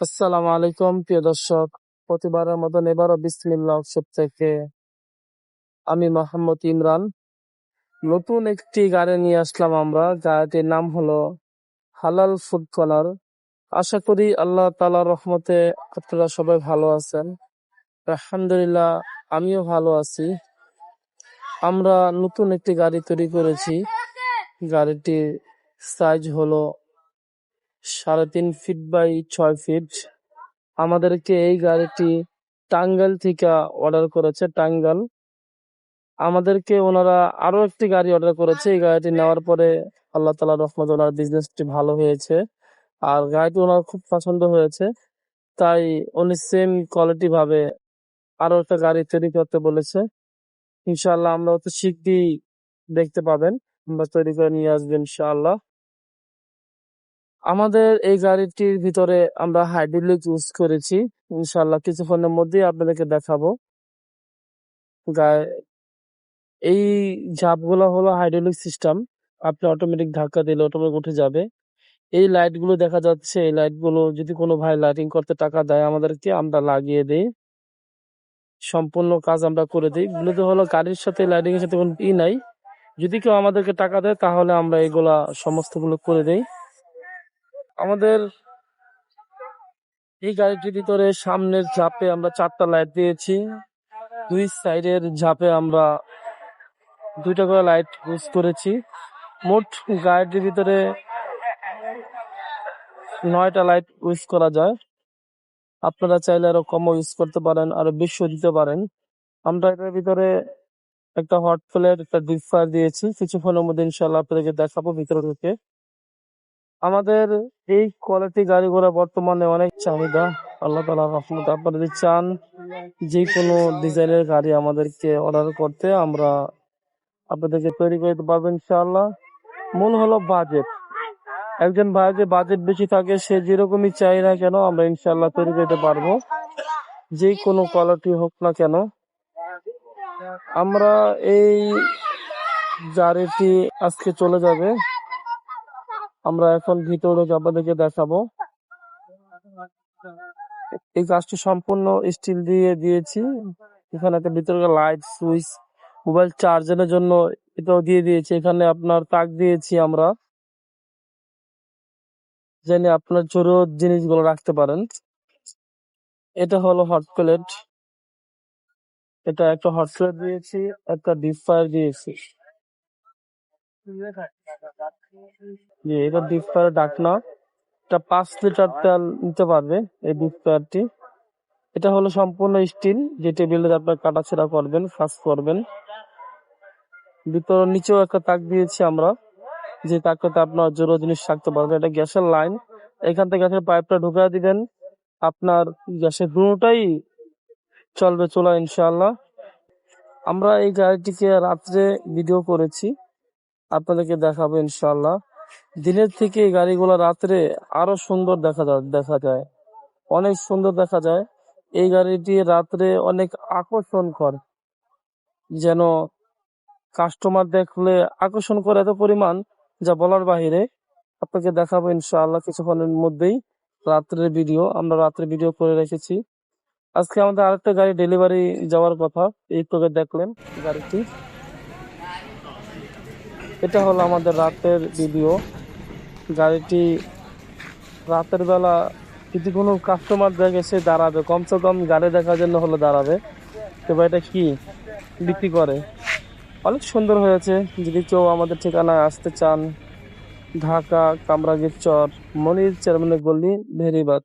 আসসালামু আলাইকুম, প্রিয় দর্শক। প্রতিবারের মতন এবারও বিসমিল্লাহ উৎসব থেকে আমি মোহাম্মদ ইমরান। নতুন একটি গাড়ি নিয়ে আসলাম আমরা। গাড়িটির নাম হলো হালাল ফুড কর্নার আশা করি আল্লাহ তালার রহমতে আপনারা সবাই ভালো আছেন। আলহামদুলিল্লাহ, আমিও ভালো আছি। আমরা নতুন একটি গাড়ি তৈরি করেছি। গাড়িটির সাইজ হলো সাড়ে তিন ফিট বাই ছয় ফিট আমাদেরকে এই গাড়িটি টাঙ্গাইল থেকে অর্ডার করেছে টাঙ্গাল আমাদেরকে ওনারা আরও একটি গাড়ি অর্ডার করেছে। এই গাড়িটি নেওয়ার পরে আল্লাহ তালা রহমত ওনার বিজনেসটি ভালো হয়েছে। আর গাড়িটি ওনার খুব পছন্দ হয়েছে। তাই উনি সেম কোয়ালিটি ভাবে আরও একটা গাড়ি তৈরি করতে বলেছে। ইনশাল্লাহ আমরা অত শীঘ্রই দেখতে পাবেন। আমরা তৈরি করে নিয়ে আসব ইনশাআল্লাহ। আমাদের এই গাড়িটির ভিতরে আমরা হাইড্রোলিক ইউজ করেছি। ইনশাআল্লাহ কিছুক্ষণের মধ্যেই আপনাদেরকে দেখাবো। এই ঝাপগুলো হলো হাইড্রোলিক সিস্টেম আপনি অটোমেটিক ধাক্কা দিলে অটোমেটিক উঠে যাবে। এই লাইটগুলো দেখা যাচ্ছে, এই লাইটগুলো যদি কোনো ভাই লাইটিং করতে টাকা দেয়, আমাদেরকে আমরা লাগিয়ে দিই। সম্পূর্ণ কাজ আমরা করে দিই। মূলত হলো গাড়ির সাথে লাইটিং এর সাথে কোনো ই নাই। যদি কেউ আমাদেরকে টাকা দেয়, তাহলে আমরা এগুলা সমস্তগুলো করে দেই। আমাদের এই গাড়িটির ভিতরে সামনের ঝাপে আমরা চারটা লাইট দিয়েছি। দুই সাইডের ঝাপে আমরা দুইটা করে লাইট ইউজ করেছি। মোট গাড়িটির ভিতরে নয়টা লাইট ইউজ করা যায়। আপনারা চাইলে আরও কমও ইউজ করতে পারেন, আরও বেশিও দিতে পারেন। আমরা এটার ভিতরে একটা হট প্লেট একটা ডিপ ফ্রায়ার দিয়েছি। কিছুক্ষণের মধ্যে ইনশাল্লাহ আপনাদেরকে দেখাবো ভিতরে ঢুকে। আমাদের এই কোয়ালিটি গাড়িগুলো বর্তমানে অনেক চাহিদা। আল্লাহ তালা রহমত আপনারা যদি চান, যে কোনো ডিজাইনের গাড়ি আমাদেরকে অর্ডার করতে আমরা আপনাদেরকে তৈরি করে দিতে পারব ইনশাআল্লাহ। মূল হলো বাজেট একজন ভাই যে বাজেট বেশি থাকে, সে যেরকমই চাই না কেন আমরা ইনশাআল্লাহ তৈরি করতে পারব। যে কোনো কোয়ালিটি হোক না কেন। আমরা এই গাড়িটি আজকে চলে যাবে। আমরা এখন ভিতরে আপনাদেরকে দেখাবো। এই কাজটি সম্পূর্ণ স্টিল দিয়ে দিয়েছি। এখানে একটা ভিতরে লাইট সুইচ মোবাইল চার্জারের জন্য এটাও দিয়ে দিয়েছি। এখানে আপনার তাক দিয়েছি আমরা। যেন আপনার জরুরত জিনিসগুলো রাখতে পারেন। এটা হলো হট প্লেট এটা একটা হট প্লেট দিয়েছি, একটা ডিপ ফায়ার দিয়েছি। জি, এটা ডিপ ফ্রায়ার ডাকনা এটা পাঁচ লিটার তেল নিতে পারবে এই ডিপ ফ্রায়ারটি এটা হলো সম্পূর্ণ স্টিল যে টেবিলে আপনার কাটাছেড়া করবেন কাজ করবেন। ভিতর নিচেও একটা তাক দিয়েছি আমরা, যে তাকটাতে আপনার জোরো জিনিস রাখতে পারবেন এটা গ্যাসের লাইন এখান থেকে গ্যাসের পাইপটা ঢুকাই দিবেন। আপনার গ্যাসের দুটাই চলবে চলা ইনশাআল্লাহ। আমরা এই গাড়িটিকে রাত্রে ভিডিও করেছি। আপনাদেরকে দেখাবো ইনশাআল্লাহ। দিনের থেকে গাড়িগুলো রাত্রে আরও সুন্দর দেখা যায় দেখা যায়। অনেক সুন্দর দেখা যায়। এই গাড়িটি রাত্রে অনেক আকর্ষণকর। যেন কাস্টমার দেখলে আকর্ষণ করে এত পরিমাণ, যা বলার বাহিরে। আপনাকে দেখাবো ইনশাআল্লাহ কিছুক্ষণের মধ্যেই রাত্রের ভিডিও। আমরা রাত্রে ভিডিও করে রেখেছি। আজকে আমাদের আরেকটা গাড়ি ডেলিভারি যাওয়ার কথা, এই তোকে দেখলেন গাড়িটি। এটা হলো আমাদের রাতের ভিডিও গাড়িটি রাতের বেলা যদি কোনো কাস্টমার দেখে সে দাঁড়াবে, কমসে কম গাড়ি দেখার জন্য হলে দাঁড়াবে। তো এটা কি? বিক্রি করে। অনেক সুন্দর হয়েছে। যদি কেউ আমাদের ঠিকানায় আসতে চান, ঢাকা কামরাগীর চর মনির চেয়ারম্যানের গল্লি ভেরিবাদ।